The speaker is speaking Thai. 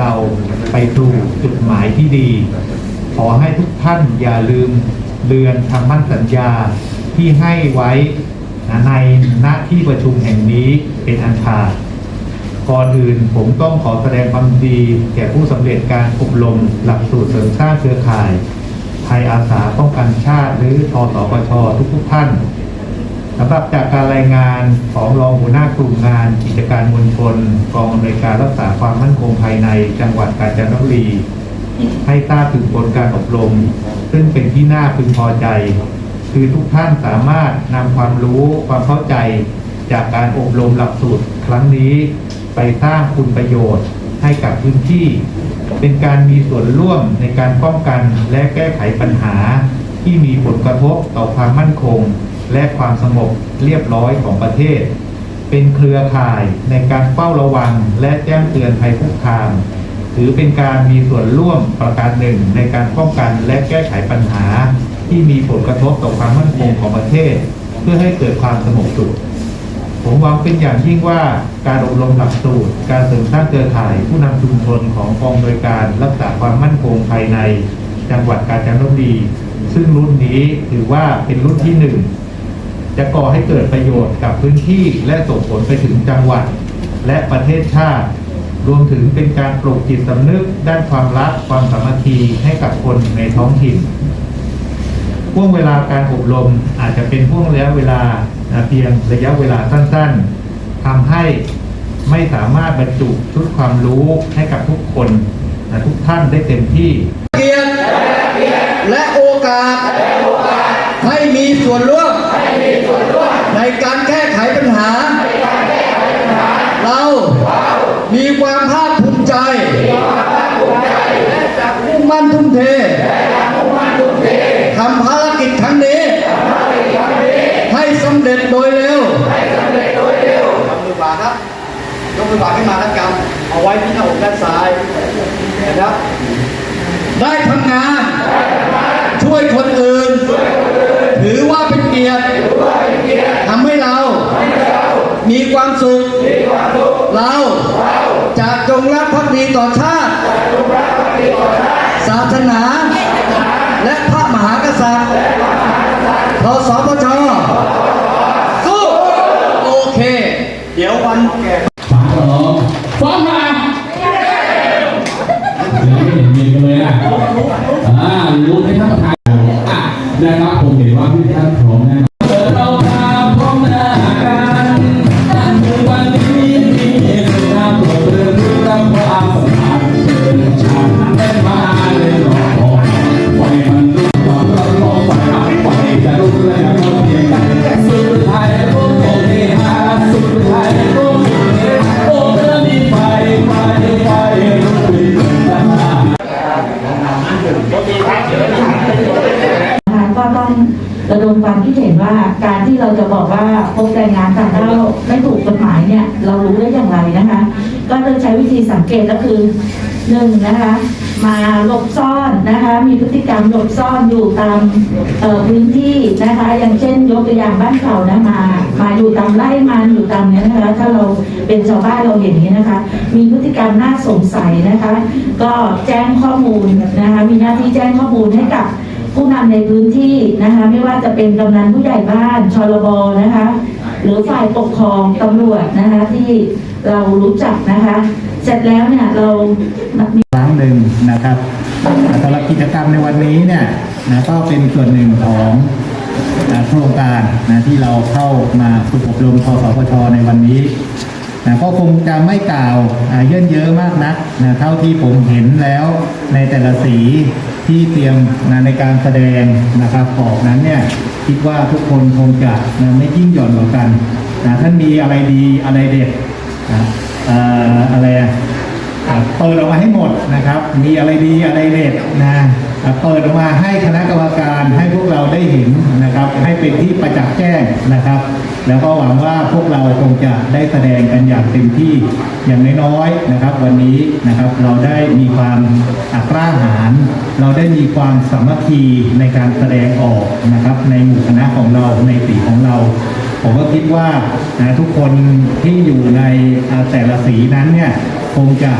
เราไปสู่จุดหมายที่ดี ขอให้ทุกท่านอย่าลืมเรือนคำมั่นสัญญาที่ให้ไว้ในณที่ประชุมแห่งนี้เป็นอันขาดก่อนอื่นผมต้องขอแสดงความดีแก่ผู้สำเร็จการอบรมหลักสูตรเสริมสร้างเครือข่ายไทยอาสาป้องกันชาติหรือทสปชทุกๆท่าน สำหรับจากการรายงานของรองหัวหน้ากลุ่มงาน กิจการมวลชนกองอำนวยการรักษาความมั่นคงภายในจังหวัดกาญจนบุรี ให้ทราบถึงผลการอบรม ซึ่งเป็นที่น่าพึงพอใจ คือทุกท่านสามารถนำความรู้ความเข้าใจ จากการอบรมหลักสูตรครั้งนี้ ไปสร้างคุณประโยชน์ให้กับพื้นที่ เป็นการมีส่วนร่วมในการป้องกันและแก้ไขปัญหาที่มีผลกระทบต่อความมั่นคง และความสงบเรียบร้อยของประเทศ เป็นเครือข่ายในการเฝ้าระวังและแจ้งเตือนภัยคุกคาม ถือเป็นการมีส่วนร่วมประการหนึ่งในการป้องกันและแก้ไขปัญหา ที่มีผลกระทบต่อความมั่นคงของประเทศ เพื่อให้เกิดความสงบสุขผมหวังเป็นอย่างยิ่งว่าการอบรมหลักสูตร การเสริมสร้างเครือข่ายผู้นำชุมชนของกองโดยการรักษาความมั่นคงภายใน จังหวัดกาญจนบุรี ซึ่งรุ่นนี้ถือว่าเป็นรุ่นที่หนึ่ง จะก่อให้เกิดประโยชน์กับพื้นที่และส่งผลไปถึงจังหวัด และประเทศชาติ รวมถึงเป็นการปลุกจิตสำนึกด้านความรักความสามัคคีให้กับคนในท้องถิ่นห่วงเวลาการอบรมอาจจะเป็นห่วงระยะเวลาเพียงระยะเวลาสั้นๆทำให้ไม่สามารถบรรจุชุดความรู้ให้กับทุกคนทุกท่านได้เต็มที่ เกียรติและโอกาสให้มีส่วนร่วม การแก้ไขปัญหา เรามีความภาคภูมิใจและจะมุ่งมั่นทุ่มเททำภารกิจครั้งนี้ ให้สำเร็จโดยเร็วยกมือขวาครับยกมือขวาขึ้นมาแล้วกำเอาไว้ที่หน้าอกด้านซ้ายนะครับ ได้ทำงาน ช่วยคนอื่น ความสุข เราจะจงรักภักดีต่อชาติ ศาสนา และพระมหากษัตริย์ทสพชสู้โอเค เดี๋ยววัน ระดมความคิดเห็นว่าการที่เราจะบอกว่าพบแรงงานต่างด้าวไม่ถูกกฎหมายเนี่ยเรารู้ได้อย่างไรนะคะ ก็เลยใช้วิธีสังเกตก็คือหนึ่งนะคะมาหลบซ่อนนะคะมีพฤติกรรมหลบซ่อนอยู่ตามพื้นที่นะคะ อย่างเช่นยกตัวอย่างบ้านเขานะมามาอยู่ตามไร่มันอยู่ตามเนี้ยนะคะ ถ้าเราเป็นชาวบ้านเราเห็นอย่างนี้นะคะ มีพฤติกรรมน่าสงสัยนะคะ ก็แจ้งข้อมูลนะคะมีหน้าที่แจ้งข้อมูลให้กับ ผู้นำในพื้นที่นะคะ ไม่ว่าจะเป็นกำนันผู้ใหญ่บ้านชลบนะคะ หรือฝ่ายปกครองตำรวจนะคะที่เรารู้จักนะคะ เสร็จแล้วเนี่ยเรามีครั้งหนึ่งนะครับสำหรับกิจกรรมในวันนี้เนี่ยนะก็เป็นส่วนหนึ่งของโครงการนะที่เราเข้ามาฝึกอบรมทสพชในวันนี้ นะก็คงจะไม่กล่าวเยื่นเยอะมากนักนะเท่าที่ผมเห็นแล้วในแต่ละสีที่เตรียมนะในการแสดงนะครับออกนั้นเนี่ยคิดว่าทุกคนคงจะนะไม่ยิ่งหย่อนกว่ากันนะท่านมีอะไรดีอะไรเด็ดนะอออะไรอะ เปิดออกมาให้หมดนะครับ มีอะไรดีอะไรเด็ดนะเปิดออกมาให้คณะกรรมการให้พวกเราได้เห็นนะครับ ให้เป็นที่ประจักษ์แจ้งนะครับ แล้วก็หวังว่าพวกเราคงจะได้แสดงกันอย่างเต็มที่อย่างน้อยๆนะครับ วันนี้นะครับเราได้มีความกล้าหาญเราได้มีความสามัคคีในการแสดงออกนะครับ ในหมู่คณะของเราในสีของเราผมก็คิดว่านะทุกคนที่อยู่ในแต่ละสีนั้นเนี่ย คงจะ